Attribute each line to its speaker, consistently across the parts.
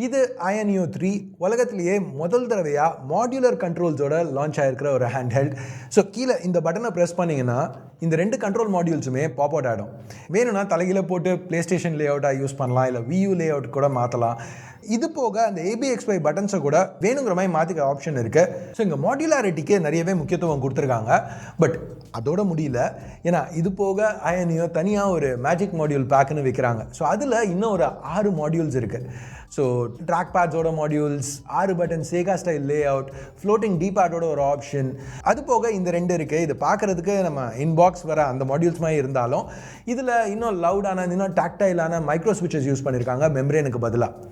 Speaker 1: இது அயனியோ த்ரீ உலகத்திலேயே முதல் தடவையாக மாடியுலர் கண்ட்ரோல்ஸோட லான்ச் ஆகிருக்கிற ஒரு ஹேண்ட் ஹெல்ட் ஸோ கீழே இந்த பட்டனை ப்ரெஸ் பண்ணிங்கன்னா இந்த ரெண்டு கண்ட்ரோல் மாடியூல்ஸுமே பாப் அவுட் ஆகிடும் வேணும்னா தலைகீழ போட்டு ப்ளே ஸ்டேஷன் லே அவுட்டாக யூஸ் பண்ணலாம் இல்லை வியூ லே அவுட் கூட மாற்றலாம் இது போக அந்த ஏபிஎக்ஸ்ஒய் பட்டன்ஸை கூட வேணுங்கிற மாதிரி மாற்றிக்க ஆப்ஷன் இருக்குது ஸோ இங்கே மாடியுலாரிட்டிக்கு நிறையவே முக்கியத்துவம் கொடுத்துருக்காங்க. பட் அதோட முடியல. ஏன்னா இது போக அயனியோ தனியாக ஒரு மேஜிக் மாடியூல் பேக்குன்னு விற்கிறாங்க ஸோ அதில் இன்னும் ஒரு ஆறு மாடியூல்ஸ் இருக்குது ஸோ ட்ராக் பேட்ஸோட மாடியூல்ஸ் ஆறு button சேகா style layout floating டிபேட்டோட ஒரு ஆப்ஷன் அது போக இந்த ரெண்டு இருக்குது இது பார்க்குறதுக்கு நம்ம இன்பாக்ஸ் வர அந்த மாடியூல்ஸ் மாதிரி இருந்தாலும் இதில் இன்னும் லவுடான இன்னும் டாக்டைலான மைக்ரோ ஸ்விட்சஸ் யூஸ் பண்ணியிருக்காங்க மெம்ரேனுக்கு பதிலாக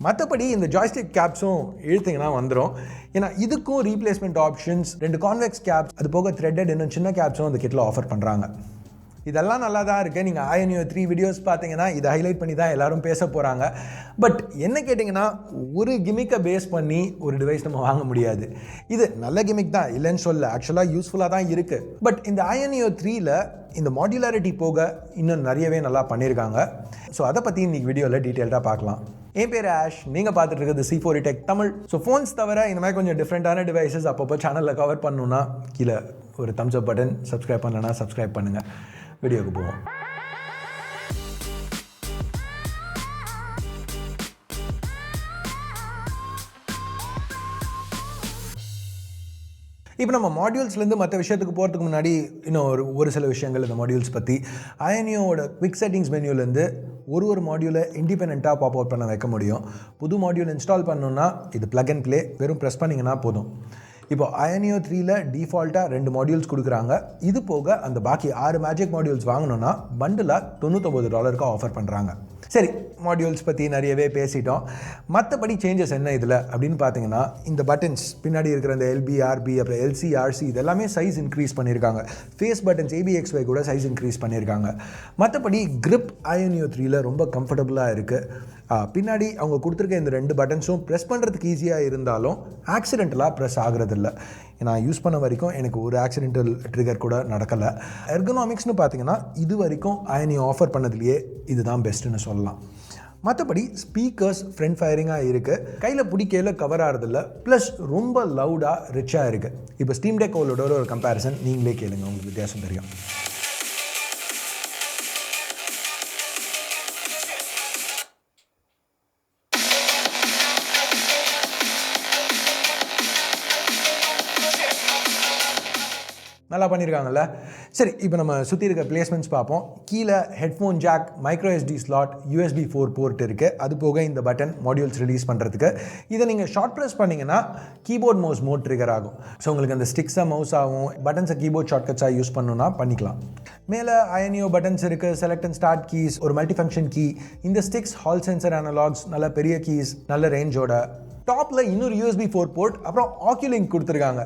Speaker 1: மற்றபடி இந்த ஜாய்ஸ்டிக் கேப்ஸும் இழுத்தீங்கன்னா வந்துடும் ஏன்னா இதுக்கும் ரீப்ளேஸ்மெண்ட் ஆப்ஷன்ஸ் ரெண்டு கான்வெக்ஸ் கேப்ஸ் அது போக த்ரெட்டட் இன்னும் சின்ன கேப்ஸும் அந்த கிட்டில் ஆஃபர் பண்ணுறாங்க இதெல்லாம் நல்லா தான் இருக்குது நீங்கள் ஆயனியோ த்ரீ வீடியோஸ் பார்த்தீங்கன்னா இதை ஹைலைட் பண்ணி தான் எல்லாரும் பேச போகிறாங்க பட் என்ன கேட்டிங்கன்னா ஒரு கிமிக்கை பேஸ் பண்ணி ஒரு டிவைஸ் நம்ம வாங்க முடியாது. இது நல்ல கிமிக் தான் இல்லைன்னு சொல்ல ஆக்சுவலாக யூஸ்ஃபுல்லாக தான் இருக்குது பட் இந்த ஆயனியோ த்ரீயில் இந்த மாடுலாரிட்டி போக இன்னும் நிறையவே நல்லா பண்ணியிருக்காங்க ஸோ அதை பற்றி இன்னைக்கு வீடியோவில் டீட்டெயில்டாக பார்க்கலாம். என் பேர் ஆஷ். நீங்கள் பார்த்துட்டு இருக்கிறது C four tech e Tamil. So phones தவிர இந்த மாதிரி கொஞ்சம் டிஃப்ரெண்ட்டான டிவைசஸ் அப்பப்போ சேனலில் கவர் பண்ணணுன்னா கீழே ஒரு தம்ஸ் அப் பட்டன் சப்ஸ்கிரைப் பண்ணலன்னா சப்ஸ்கிரைப் பண்ணுங்கள் வீடியோக்கு போவோம். இப்போ நம்ம மாடியூல்ஸ்லேருந்து மற்ற விஷயத்துக்கு போகிறதுக்கு முன்னாடி இன்னும் ஒரு ஒரு சில விஷயங்கள் இந்த மாடியூல்ஸ் பற்றி அயனியோட குவிக் செட்டிங்ஸ் மென்யூலேருந்து ஒரு ஒரு மாடியூலை இண்டிபெண்ட்டாக பாப் அவுட் பண்ண வைக்க முடியும். புது மாடியூல் இன்ஸ்டால் பண்ணணுன்னா இது ப்ளக் அண்ட் ப்ளே வெறும் ப்ரெஸ் பண்ணிங்கன்னா போதும். இப்போ அயனியோ த்ரீல டிஃபால்ட்டாக ரெண்டு மாடியூல்ஸ் கொடுக்குறாங்க. இது போக அந்த பாக்கி ஆறு மேஜிக் மாடியூல்ஸ் வாங்கணும்னா பண்டிலாக தொண்ணூத்தொம்பது டாலருக்கு ஆஃபர் பண்ணுறாங்க சரி மாடியூல்ஸ் பற்றி நிறையவே பேசிட்டோம். மற்றபடி சேஞ்சஸ் என்ன இதில்? அப்படின்னு பார்த்தீங்கன்னா இந்த பட்டன்ஸ் பின்னாடி இருக்கிற இந்த எல்பிஆர்பி அப்புறம் எல்சிஆர்சி இதெல்லாமே சைஸ் இன்க்ரீஸ் பண்ணியிருக்காங்க face buttons A B X Y கூட சைஸ் இன்க்ரீஸ் பண்ணியிருக்காங்க மற்றபடி கிரிப் அயனியோ த்ரீல ரொம்ப கம்ஃபர்டபுளாக இருக்குது பின்னாடி அவங்க கொடுத்துருக்க இந்த ரெண்டு பட்டன்ஸும் ப்ரெஸ் பண்ணுறதுக்கு ஈஸியாக இருந்தாலும் ஆக்சிடென்டலாக ப்ரெஸ் ஆகிறதில்ல. நான் யூஸ் பண்ண வரைக்கும் எனக்கு ஒரு ஆக்சிடென்டல் ட்ரிகர் கூட நடக்கலை. எர்கனாமிக்ஸ்னு பார்த்தீங்கன்னா இது வரைக்கும் அயனி ஆஃபர் பண்ணதுலேயே இதுதான் பெஸ்ட்டுன்னு சொல்லலாம். மற்றபடி ஸ்பீக்கர்ஸ் ஃப்ரண்ட் ஃபயரிங்காக இருக்குது கையில் பிடிக்கையில் கவர் ஆகிறதில்ல ப்ளஸ் ரொம்ப லவுடாக ரிச்சாக இருக்குது இப்போ ஸ்டீம் டெக் ஓலோட ஒரு கம்பேரிசன் நீங்களே கேளுங்க உங்களுக்கு வித்தியாசம் தெரியும். நல்லா பண்ணியிருக்காங்கல்ல சரி இப்போ நம்ம சுற்றி இருக்க பிளேஸ்மெண்ட்ஸ் பார்ப்போம். கீழே headphone jack micro SD slot USB four port இருக்குது அது போக இந்த பட்டன் மாடியூல்ஸ் ரிலீஸ் பண்ணுறதுக்கு இதை நீங்கள் ஷார்ட் ப்ரெஸ் பண்ணிங்கன்னா கீபோர்ட் மவுஸ் மோட் ட்ரிகர் ஆகும். ஸோ உங்களுக்கு அந்த ஸ்டிக்ஸாக மவுஸ் ஆகும் பட்டன்ஸை கீபோர்ட் ஷார்ட்கட்ஸாக யூஸ் பண்ணணும்னா பண்ணிக்கலாம். மேலே அயனியோ பட்டன்ஸ் இருக்குது செலக்ட் அண்ட் ஸ்டார்ட் கீஸ் ஒரு மல்டி ஃபங்க்ஷன் கீ இந்த ஸ்டிக்ஸ் ஹால் சென்சர் அனலாக்ஸ் நல்ல பெரிய கீஸ் நல்ல ரேஞ்சோட டாப்பில் இன்னொரு யூஎஸ்பி ஃபோர் போர்ட் அப்புறம் ஆக்யூலிங்க் கொடுத்துருக்காங்க.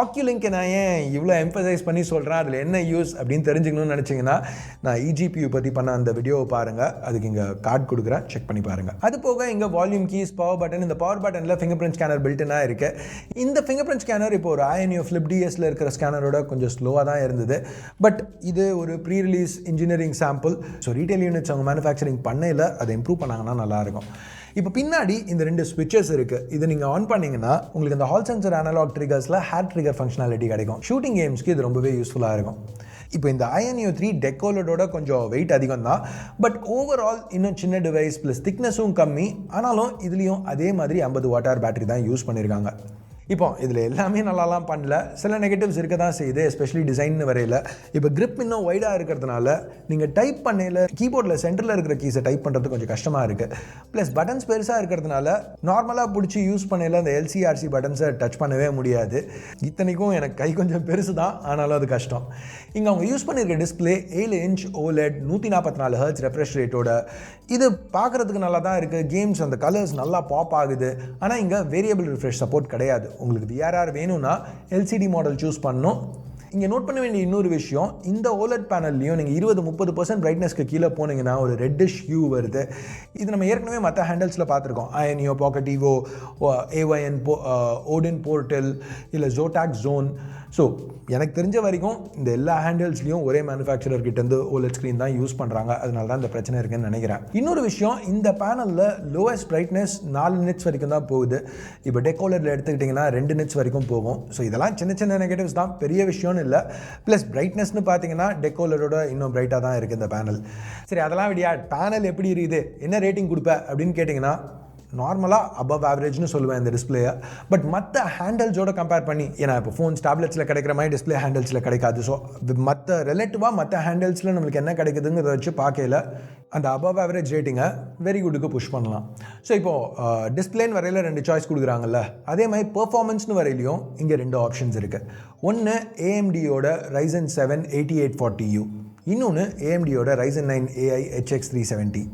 Speaker 1: ஆக்கியூலிங்கை நான் ஏன் இவ்வளோ எம்பசைஸ் பண்ணி சொல்கிறேன் அதில் என்ன யூஸ் அப்படின்னு தெரிஞ்சுக்கணும்னு நினச்சிங்கன்னா நான் இஜிபியூ பற்றி பண்ண அந்த வீடியோவை பாருங்கள் அதுக்கு இங்கே கார்டு கொடுக்குறேன். செக் பண்ணி பாருங்கள் அது போக இங்கே வால்யூம் கீஸ் பவர் பட்டன் இந்த பவர் பட்டனில் ஃபிங்கர் பிரிண்ட் ஸ்கேனர் பில்டனாக இருக்குது இந்த ஃபிங்கர் பிரிண்ட் ஸ்கேனர் இப்போ ஒரு ஐஎன்யூ ஃப்ளிப் டிஎஸில் இருக்கிற ஸ்கேனரோட கொஞ்சம் ஸ்லோவாக தான் இருந்தது. பட் இது ஒரு pre release engineering sample so retail units அவங்க மேனுஃபேக்சரிங் பண்ணையில் அதை இம்ப்ரூவ் பண்ணாங்கன்னா நல்லாயிருக்கும் இப்போ பின்னாடி இந்த ரெண்டு ஸ்விட்சஸ் இருக்குது இதை நீங்கள் ஆன் பண்ணிங்கன்னா உங்களுக்கு இந்த ஹால் சென்சர் அனலாக் ட்ரிகர்ஸில் ஹேட் ட்ரிகர் ஃபங்க்ஷனாலிட்டி கிடைக்கும். ஷூட்டிங் கேம்ஸ்க்கு இது ரொம்பவே யூஸ்ஃபுல்லாக இருக்கும். இப்போ இந்த ஐஎன்யூ த்ரீ டெக்கோலோட கொஞ்சம் வெயிட் அதிகம் தான் பட் ஓவரால் இன்னும் சின்ன டிவைஸ் ப்ளஸ் திக்னஸும் கம்மி. ஆனாலும் இதுலேயும் அதே மாதிரி ஐம்பது வாட்டார் பேட்டரி தான் யூஸ் பண்ணியிருக்காங்க இப்போ இதில் எல்லாமே நல்லாலாம் பண்ணல. சில நெகட்டிவ்ஸ் இருக்க தான் செய்யுது எஸ்பெஷலி டிசைன் வரையில். இப்போ கிரிப் இன்னும் ஒய்டாக இருக்கிறதுனால நீங்கள் டைப் பண்ணையில் கீபோர்டில் சென்டரில் இருக்கிற கீஸை டைப் பண்ணுறது கொஞ்சம் கஷ்டமாக இருக்குது ப்ளஸ் பட்டன்ஸ் பெருசாக இருக்கிறதுனால நார்மலாக பிடிச்சி யூஸ் பண்ணையில் அந்த எல்சிஆர்சி பட்டன்ஸை டச் பண்ணவே முடியாது. இத்தனைக்கும் எனக்கு கை கொஞ்சம் பெருசு தான் ஆனாலும் அது கஷ்டம். இங்கே அவங்க யூஸ் பண்ணியிருக்க டிஸ்பிளே ஏழு இன்ச் ஓலெட் நூற்றி நாற்பத்தி நாலு ஹர்ட்ஸ் ரெஃப்ரெஷ் ரேட்டோட இது பார்க்குறதுக்கு நல்லா தான் இருக்குது கேம்ஸ் அந்த கலர்ஸ் நல்லா பாப் ஆகுது. ஆனால் இங்கே வேரியபிள் ரிஃப்ரெஷ் சப்போர்ட் கிடையாது. உங்களுக்கு விஆர்ஆர் வேணும்னா எல்சிடி மாடல் சூஸ் பண்ணணும். இங்கே நோட் பண்ண வேண்டிய இன்னொரு விஷயம் இந்த ஓலட் பேனல்லையும் நீங்கள் இருபது முப்பது பர்சன்ட் பிரைட்னஸ்க்கு கீழே போனீங்கன்னா ஒரு ரெட்டிஷ் ஹியூ வருது. இது நம்ம ஏற்கனவே மற்ற ஹேண்டல்ஸில் பார்த்துருக்கோம். ஐஎன்இஓ பாக்கெட் ஈவோ ஏஒஎன் போ ஓடின் போர்ட்டல் இல்லை ஜோடாக் ஜோன் ஸோ எனக்கு தெரிஞ்ச வரைக்கும் இந்த எல்லா ஹேண்டில்ஸ்லையும் ஒரே மேனுஃபேக்சரர் கிட்டேருந்து ஓலெட் ஸ்க்ரீன் தான் யூஸ் பண்ணுறாங்க அதனால தான் இந்த பிரச்சனை இருக்குன்னு நினைக்கிறேன். இன்னொரு விஷயம் இந்த பேனலில் லோவஸ்ட் பிரைட்னஸ் நாலு நிட்ஸ் வரைக்கும் தான் போகுது. இப்போ டெக்கோலரில் எடுத்துக்கிட்டிங்கன்னா ரெண்டு நிட்ஸ் வரைக்கும் போகும். ஸோ இதெல்லாம் சின்ன சின்ன நெகட்டிவ்ஸ் தான். பெரிய விஷயம்னு இல்லை. ப்ளஸ் பிரைட்னஸ்னு பார்த்தீங்கன்னா டெக்கோலரோட இன்னும் பிரைட்டாக தான் இருக்குது இந்த பேனல் சரி அதெல்லாம் விடியா பேனல் எப்படி இருக்குது? என்ன ரேட்டிங் கொடுப்ப? அப்படின்னு கேட்டிங்கன்னா நார்மலாக அபவ் ஆவரேஜ்னு சொல்லுவேன் இந்த டிஸ்பிளேயை பட் மற்ற ஹேண்டல்ஸோட கம்பேர் பண்ணி ஏன்னா இப்போ ஃபோன்ஸ் டேப்லெட்ஸில் கிடைக்கிற மாதிரி டிஸ்பிளே ஹேண்டல்ஸில் கிடைக்காது. ஸோ மற்ற ரிலேட்டிவாக மற்ற ஹேண்டல்ஸில் நம்மளுக்கு என்ன கிடைக்குதுங்கிறத வச்சு பார்க்கல அந்த அபவ் ஆவரேஜ் ரேட்டிங்கை வெரி குட்டுக்கு புஷ் பண்ணலாம். ஸோ இப்போது டிஸ்பிளேன்னு வரையில் ரெண்டு சாய்ஸ் கொடுக்குறாங்கல்ல அதே மாதிரி பெர்ஃபார்மன்ஸ்னு வரையிலையும் இங்கே ரெண்டு ஆப்ஷன்ஸ் இருக்குது ஒன்று ஏஎம்டியோட Ryzen seven eighty eight forty U இன்னொன்று ஏஎம்டியோட Ryzen nine AI HX three seventy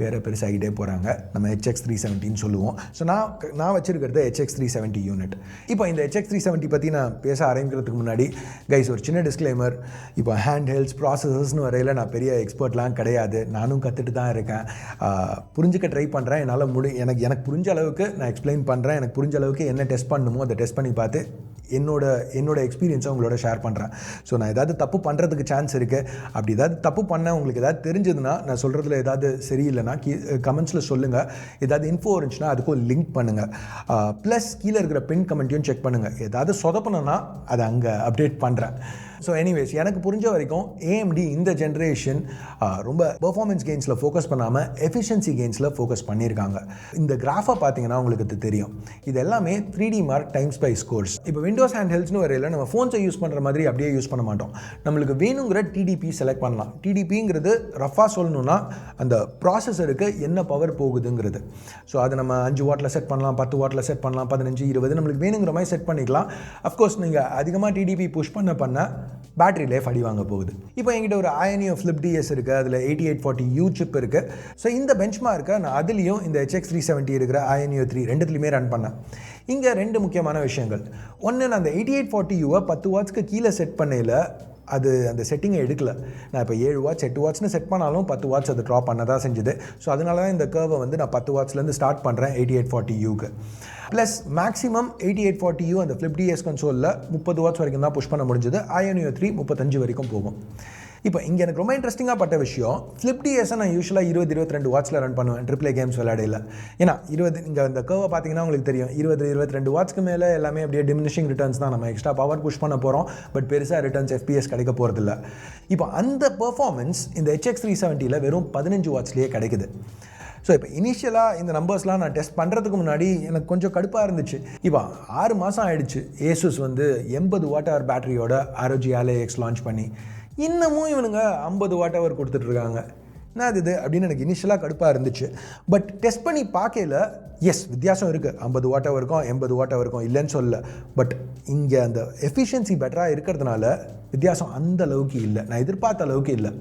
Speaker 1: பேரை பெருசாகிட்டே போகிறாங்க நம்ம ஹெச்எக்ஸ் த்ரீ செவன்ட்டின்னு சொல்லுவோம். ஸோ நான் நான் வச்சுருக்கிறது ஹெச்எக்ஸ் த்ரீ செவன்ட்டி யூனிட் இப்போ இந்த ஹெச்எக்ஸ் த்ரீ செவன்ட்டி பற்றி நான் பேச ஆரம்பிக்கிறதுக்கு முன்னாடி கைஸ் ஒரு சின்ன டிஸ்க்ளைமர் இப்போ ஹேண்ட் ஹெல்ஸ் ப்ராசஸஸ்னு வரையில் நான் பெரிய எக்ஸ்பர்ட்லாம் கிடையாது. நானும் கற்றுட்டு தான் இருக்கேன். புரிஞ்சுக்க ட்ரை பண்ணுறேன் என்னால் முடி எனக்கு எனக்கு புரிஞ்ச அளவுக்கு நான் எக்ஸ்பிளைன் பண்ணுறேன் எனக்கு புரிஞ்ச அளவுக்கு என்ன டெஸ்ட் பண்ணணுமோ அதை டெஸ்ட் பண்ணி பார்த்து என்னோட என்னோட எக்ஸ்பீரியன்ஸை உங்களோட ஷேர் பண்ணுறேன் ஸோ நான் ஏதாவது தப்பு பண்ணுறதுக்கு சான்ஸ் இருக்குது அப்படி ஏதாவது தப்பு பண்ண உங்களுக்கு ஏதாவது தெரிஞ்சதுன்னா நான் சொல்கிறதுல ஏதாவது சரியில்லைன்னா கீ கமெண்ட்ஸில் சொல்லுங்கள் ஏதாவது இன்ஃபோ இருந்துச்சுன்னா அதுக்கும் லிங்க் பண்ணுங்கள் ப்ளஸ் கீழே இருக்கிற பின் கமெண்ட்டையும் செக் பண்ணுங்கள் ஏதாவது சொதப்பணுன்னா அதை அங்கே அப்டேட் பண்ணுறேன் ஸோ எனிவேஸ் எனக்கு புரிஞ்ச வரைக்கும் ஏஎம்டி இந்த ஜென்ரேஷன் ரொம்ப பெர்ஃபார்மன்ஸ் கெயின்ஸில் ஃபோக்கஸ் பண்ணாமல் எஃபிஷியன்சி கெயின்ஸில் ஃபோக்கஸ் பண்ணியிருக்காங்க. இந்த கிராஃபை பார்த்தீங்கன்னா உங்களுக்கு இது தெரியும். இது எல்லாமே three D mark time spy scores இப்போ விண்டோஸ் ஹேண்ட் ஹெல்ஸ்னு வரையில் நம்ம ஃபோன்ஸை யூஸ் பண்ணுற மாதிரி அப்படியே யூஸ் பண்ண மாட்டோம். நம்மளுக்கு வேணுங்கிற டிடிபி செலக்ட் பண்ணலாம். டிடிபிங்கிறது ரஃபாக சொல்லணும்னா அந்த ப்ராசஸருக்கு என்ன பவர் போகுதுங்கிறது. ஸோ அதை நம்ம அஞ்சு வாட்டில் செட் பண்ணலாம் பத்து வாட்டில் செட் பண்ணலாம் பதினஞ்சு இருபது நம்மளுக்கு வேணுங்கிற மாதிரி செட் பண்ணிக்கலாம். அஃப்கோர்ஸ் நீங்கள் அதிகமாக டிடிபி புஷ் பண்ண பண்ண பேட்டரி லைஃப் அடி வாங்க போகுது. இப்போ என்கிட்ட ஒரு ஆயனியோ ஃபிளிப் டிஎஸ் இருக்குது அதில் eighty eight forty U chip இருக்குது ஸோ இந்த பெஞ்ச்மார்க்கை நான் அதுலேயும் இந்த ஹெச்எக்ஸ் த்ரீ செவன்ட்டி இருக்கிற ஆயனியோ த்ரீ ரெண்டுத்துலையுமே ரன் பண்ணேன். இங்கே ரெண்டு முக்கியமான விஷயங்கள். ஒன்று நான் அந்த எயிட்டி எயிட் ஃபார்ட்டி யூவை பத்து வாட்ஸ்க்கு கீழே செட் பண்ணையில் அது அந்த செட்டிங்கை எடுக்கல. நான் இப்போ ஏழு வாட்ச் எட்டு வாட்ச்னு செட் பண்ணாலும் பத்து வாட்ச் அது ட்ராப் பண்ண தான் செஞ்சுது. ஸோ அதனால தான் இந்த கர்வை வந்து நான் பத்து வாட்ச்லேருந்து ஸ்டார்ட் பண்ணுறேன் eighty eight forty யூக்கு plus maximum eighty eight forty U அந்த ஃப்ளிப் டிஎஸ் கன்சோலில் முப்பது வாட்ச் வரைக்கும் தான் புஷ் பண்ண முடிஞ்சது. ஐஎன்யூ த்ரீ முப்பத்தஞ்சு வரைக்கும் போகும். இப்போ இங்கே எனக்கு ரொம்ப இன்ட்ரெஸ்டிங்காக பட்ட விஷயம் ஃப்ளிப்டிஎஸை நான் யூஸ்வலாக இருபது இருபத்தி ரெண்டு வாட்ஸில் ரன் பண்ணுவேன். ட்ரிப்ளே கேம்ஸ் விளையாடையில். ஏன்னா இருபது இங்கே இந்த கர்வை பார்த்தீங்கன்னா உங்களுக்கு தெரியும். இருபது இருபத்தி ரெண்டு வாட்ஸ்க்கு மேலே எல்லாமே அப்படியே டிமினிஷிங் ரிட்டர்ன்ஸ் தான் நம்ம எக்ஸ்ட்ரா பவர் புஷ் பண்ண போகிறோம் பட் பெருசாக ரிட்டர்ன்ஸ் எஃபிஎஸ் கிடைக்க போகிறதில்ல இப்போ அந்த பெர்ஃபார்மன்ஸ் இந்த ஹெச்எக்ஸ் த்ரீ செவன்ட்டியில் வெறும் பதினஞ்சு வாட்ஸ்லேயே கிடைக்குது. ஸோ இப்போ இனிஷியலாக இந்த நம்பர்ஸ்லாம் நான் டெஸ்ட் பண்ணுறதுக்கு முன்னாடி எனக்கு கொஞ்சம் கடுப்பாக இருந்துச்சு. இப்போ ஆறு மாதம் ஆயிடுச்சு. ஏசுஸ் வந்து எண்பது வாட் ஹவர் பேட்டரியோட ஆரோஜி எக்ஸ் லான்ச் பண்ணி. இன்னமும் இவனுங்க ஐம்பது வாட் ஹவர் கொடுத்துட்ருக்காங்க. என்ன அது இது? அப்படின்னு எனக்கு இனிஷியலாக கடுப்பாக இருந்துச்சு. பட் டெஸ்ட் பண்ணி பார்க்கல எஸ் வித்தியாசம் இருக்குது ஐம்பது வாட் ஹவருக்கும் எண்பது வாட் ஹவருக்கும் இல்லைன்னு சொல்லல. பட் இங்கே அந்த எஃபிஷியன்சி பெட்டராக இருக்கிறதுனால வித்தியாசம் அந்த அளவுக்கு இல்லை. நான் எதிர்பார்த்த அளவுக்கு இல்லை.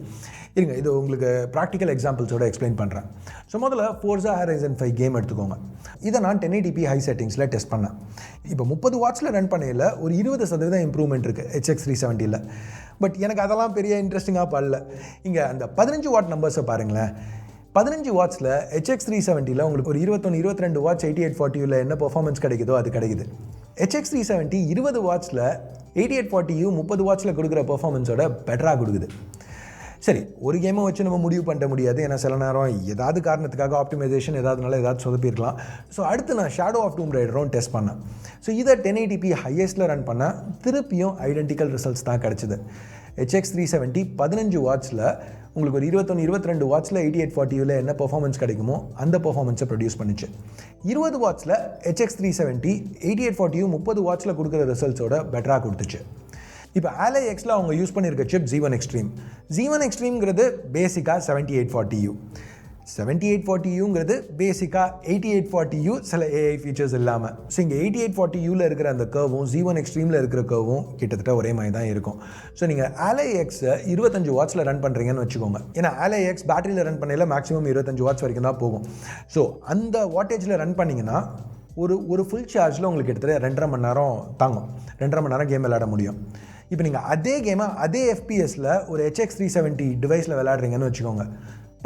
Speaker 1: இருங்க இது உங்களுக்கு ப்ராக்டிக்கல் எக்ஸாம்பிள்ஸோட எக்ஸ்பிளைன் பண்ணுறேன் ஸோ முதல்ல ஃபோர்ஸா ஹரைசன் ஃபைவ் கேம் எடுத்துக்கோங்க. இதை நான் டென் டிபி ஹை செட்டிங்ஸில் டெஸ்ட் பண்ணேன். இப்போ முப்பது வாட்ஸில் ரன் பண்ணையில் ஒரு இருபது சதவீதம் இம்ப்ரூவ்மெண்ட் இருக்குது ஹெச்எக்ஸ் த்ரீ செவன்ட்டியில் பட் எனக்கு அதெல்லாம் பெரிய இன்ட்ரெஸ்டிங்காக படல. இங்கே அந்த பதினஞ்சு வாட் நம்பர்ஸை பாருங்களேன். பதினஞ்சு வாட்ஸில் ஹெச்எக்ஸ் த்ரீ செவன்ட்டியில் உங்களுக்கு ஒரு இருபத்தொன்று இருபத்தி ரெண்டு வாட்ச் எயிட்டி எயிட் ஃபார்ட்டியில் என்ன பெர்ஃபார்மன்ஸ் கிடைக்குதோ அது கிடைக்குது. ஹெச்எக்ஸ் த்ரீ செவன்ட்டி இருபது வாட்ஸில் எயிட்டி எயிட் ஃபார்ட்டியும் முப்பது வாட்ஸில் கொடுக்குற பர்ஃபார்மன்ஸோட பெட்டராக கொடுக்குது. சரி ஒரு கேமை வச்சு நம்ம முடிவு பண்ண முடியாது. ஏன்னா சில நேரம் ஏதாவது காரணத்துக்காக ஆப்டிமைசேஷன் ஏதாவதுனால ஏதாவது சொதப்பிருக்கலாம் ஸோ அடுத்து நான் ஷேடோ ஆஃப் டூம் ரைடரும் டெஸ்ட் பண்ணேன். ஸோ இதை டென் எயிட்டிபி ஹையஸ்ட்டில் ரன் பண்ணால் திருப்பியும் ஐடென்டிக்கல் ரிசல்ட்ஸ் தான் கிடச்சிது. ஹெச்எக்ஸ் த்ரீ செவன்ட்டி பதினஞ்சு வாட்ஸில் உங்களுக்கு ஒரு இருபத்தொன்று இருபத்தி ரெண்டு வாட்ஸில் எயிட்டி எயிட் ஃபார்ட்டியில் என்ன பெர்ஃபார்மன்ஸ் கிடைக்குமோ அந்த பெர்ஃபார்மன்ஸை ப்ரொடியூஸ் பண்ணிச்சு. இருபது வாட்ஸில் HX three seventy eighty eight ஃபார்ட்டியும் முப்பது வாட்ஸில் கொடுக்குற ரிசல்ட்ஸோட பெட்டராக கொடுத்துச்சு. இப்போ ஆலை எக்ஸில் அவங்க யூஸ் பண்ணியிருக்க சிப் ஜீவன் எக்ஸ்ட்ரீம் ஜீவன் எக்ஸ்ட்ரீம்ங்கிறது பேசிக்காக seventy eight forty U seventy eight forty யூங்கிறது பேசிக்காக எயிட்டி எயிட் ஃபார்ட்டி யூ சில ஏஐ ஃபீச்சர்ஸ் இல்லாமல் ஸோ இங்கே எயிட்டி எயிட் ஃபார்ட்டி யூவில் இருக்கிற அந்த கர்வும் ஜீவன் எக்ஸ்ட்ரீமில் இருக்கிற கர்வும் கிட்டத்தட்ட ஒரே மாதிரி தான் இருக்கும். ஸோ நீங்கள் ஆலை எக்ஸை இருபத்தஞ்சு வாட்ஸில் ரன் பண்ணுறீங்கன்னு வச்சுக்கோங்க. ஏன்னா ஆலை எக்ஸ் பேட்டரியில் ரன் பண்ணையில் மேக்ஸிமம் இருபத்தஞ்சு வாட்ஸ் வரைக்கும் தான் போகும். ஸோ அந்த வாட்டேஜில் ரன் பண்ணிங்கன்னா ஒரு ஒரு ஃபுல் சார்ஜில் உங்களுக்கு கிட்டத்தட்ட ரெண்டரை மணி நேரம் தாங்கும். ரெண்டரை மணி நேரம் கேம் விளையாட முடியும். இப்போ நீங்கள் அதே கேமை அதே எஃபிஎஸில் ஒரு ஹெச்எக்ஸ் த்ரீ செவன்ட்டி டிவைஸில் விளாட்றீங்கன்னு வச்சுக்கோங்க.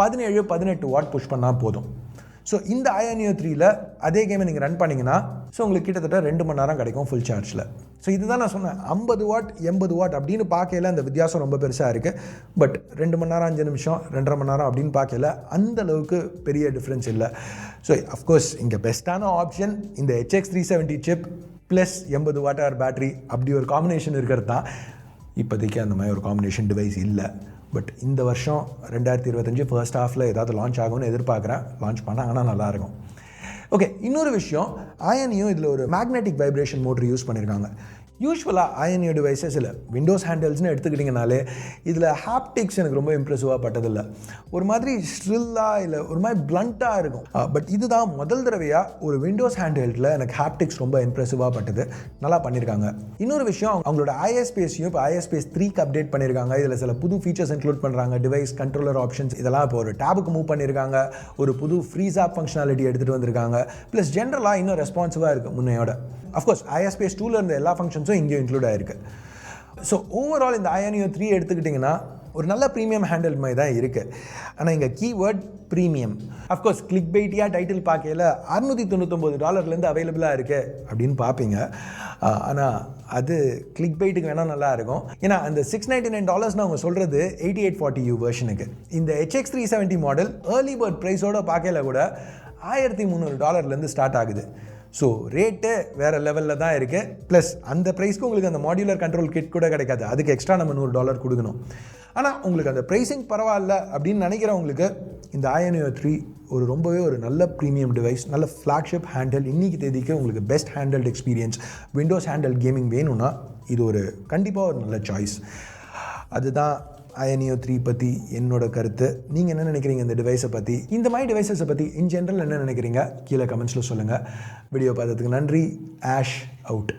Speaker 1: பதினேழு பதினெட்டு வாட் புஷ் பண்ணால் போதும். ஸோ இந்த ஐஎன்யூ த்ரீயில் அதே கேமை நீங்கள் ரன் பண்ணிங்கன்னா ஸோ உங்களுக்கு கிட்டத்தட்ட ரெண்டு மணி நேரம் கிடைக்கும் ஃபுல் சார்ஜில் ஸோ இதுதான் நான் சொன்னேன். ஐம்பது வாட் எண்பது வாட் அப்படின்னு பார்க்கல அந்த வித்தியாசம் ரொம்ப பெருசாக இருக்குது பட் ரெண்டு மணி நேரம் அஞ்சு நிமிஷம் ரெண்டரை மணி நேரம் அப்படின்னு பார்க்கல அந்த அளவுக்கு பெரிய டிஃப்ரென்ஸ் இல்லை. ஸோ அஃப்கோர்ஸ் இங்கே பெஸ்ட்டான ஆப்ஷன் இந்த HX three seventy chip plus எண்பது வாட் ஹவர் பேட்ரி அப்படி ஒரு காம்பினேஷன் இருக்கிறது தான். இப்போதைக்கு அந்த மாதிரி ஒரு காம்பினேஷன் டிவைஸ் இல்லை. பட் இந்த வருஷம் ரெண்டாயிரத்தி இருபத்தஞ்சு ஃபர்ஸ்ட் ஹாஃபில் ஏதாவது லான்ச் ஆகும்னு எதிர்பார்க்குறேன். லான்ச் பண்ணாங்கன்னா நல்லாயிருக்கும் ஓகே இன்னொரு விஷயம் ஐஎன்யூ இதில் ஒரு மேக்னெட்டிக் வைப்ரேஷன் மோட்ரு யூஸ் பண்ணியிருக்காங்க யூஸ்வலாக ஐஎன்யூ டிவைசஸில் விண்டோஸ் ஹேண்டில்ஸ்னு எடுத்துக்கிட்டிங்கனாலே இதில் ஹாப்டிக்ஸ் எனக்கு ரொம்ப இம்ப்ரெசிவாக பட்டதில்லை. ஒரு மாதிரி ஸ்ட்ரில்லாக இல்லை ஒரு மாதிரி பிளண்ட்டாக இருக்கும். பட் இதுதான் முதல் தடவையாக ஒரு விண்டோஸ் ஹேண்டில்டில் எனக்கு ஹாப்டிக்ஸ் ரொம்ப இம்ப்ரெசிவாக பட்டது. நல்லா பண்ணியிருக்காங்க இன்னொரு விஷயம் அவங்களோட ஐஎஸ்பேஸையும் இப்போ ஐஎஸ்பேஸ் த்ரீக்கு அப்டேட் பண்ணியிருக்காங்க இதில் சில புது ஃபீச்சர்ஸ் இன்க்ளூட் பண்ணுறாங்க டிவைஸ் கண்ட்ரோலர் ஆப்ஷன்ஸ் இதெல்லாம் இப்போ ஒரு டேபுக்கு மூவ் பண்ணியிருக்காங்க ஒரு புது ஃப்ரீஸ் ஆப் ஃபங்க்ஷனாலிட்டி எடுத்துகிட்டு வந்திருக்காங்க. ப்ளஸ் ஜென்ரலாக இன்னும் ரெஸ்பான்சிவாக இருக்குது முன்னையோட. அஃப்கோர்ஸ் ஐஎஸ்பேஸ் டூவில் இருந்த எல்லா ஆப்ஷன்ஸும் இங்கேயும் இன்க்ளூட் ஆகிருக்கு ஸோ ஓவரால் இந்த ஐஎன்யூ த்ரீ எடுத்துக்கிட்டிங்கன்னா ஒரு நல்ல ப்ரீமியம் ஹேண்டில் மாதிரி தான் இருக்குது ஆனால் இங்கே keyword premium of course click பைட்டியாக title பார்க்கையில் அறுநூற்றி தொண்ணூத்தொம்பது டாலர்லேருந்து அவைலபிளாக இருக்குது அப்படின்னு பார்ப்பீங்க. ஆனால் அது கிளிக் பைட்டுக்கு வேணால் நல்லா இருக்கும். ஏன்னா அந்த சிக்ஸ் நைன்டி நைன் டாலர்ஸ்னு அவங்க சொல்கிறது எயிட்டி எயிட் ஃபார்ட்டி யூ வெர்ஷனுக்கு இந்த HX three seventy model early bird ப்ரைஸோட பார்க்கையில கூட ஆயிரத்தி முந்நூறு டாலர்லேருந்து ஸ்டார்ட் ஆகுது. ஸோ ரேட்டு வேறு லெவலில் தான் இருக்குது ப்ளஸ் அந்த ப்ரைஸ்க்கு உங்களுக்கு அந்த மாடியுலர் கண்ட்ரோல் கிட் கூட கிடைக்காது. அதுக்கு எக்ஸ்ட்ரா நம்ம நூறு டாலர் கொடுக்கணும். ஆனால் உங்களுக்கு அந்த ப்ரைஸிங் பரவாயில்ல அப்படின்னு நினைக்கிறவங்களுக்கு இந்த ஐஎன்யூ த்ரீ ஒரு ரொம்பவே ஒரு நல்ல ப்ரீமியம் டிவைஸ் நல்ல ஃப்ளாக்ஷிப் ஹேண்டில் இன்னைக்கு தேதிக்கு உங்களுக்கு best handheld experience Windows handle gaming வேணும்னா இது ஒரு கண்டிப்பாக ஒரு நல்ல சாய்ஸ் அதுதான் அயனியோ த்ரீ பற்றி என்னோட கருத்து. நீங்கள் என்ன நினைக்கிறீங்க இந்த டிவைஸை பற்றி இந்த மாதிரி டிவைசஸை பற்றி இன் ஜென்ரல் என்ன நினைக்கிறீங்க? கீழே கமெண்ட்ஸில் சொல்லுங்கள் வீடியோ பார்த்ததுக்கு நன்றி. Ash out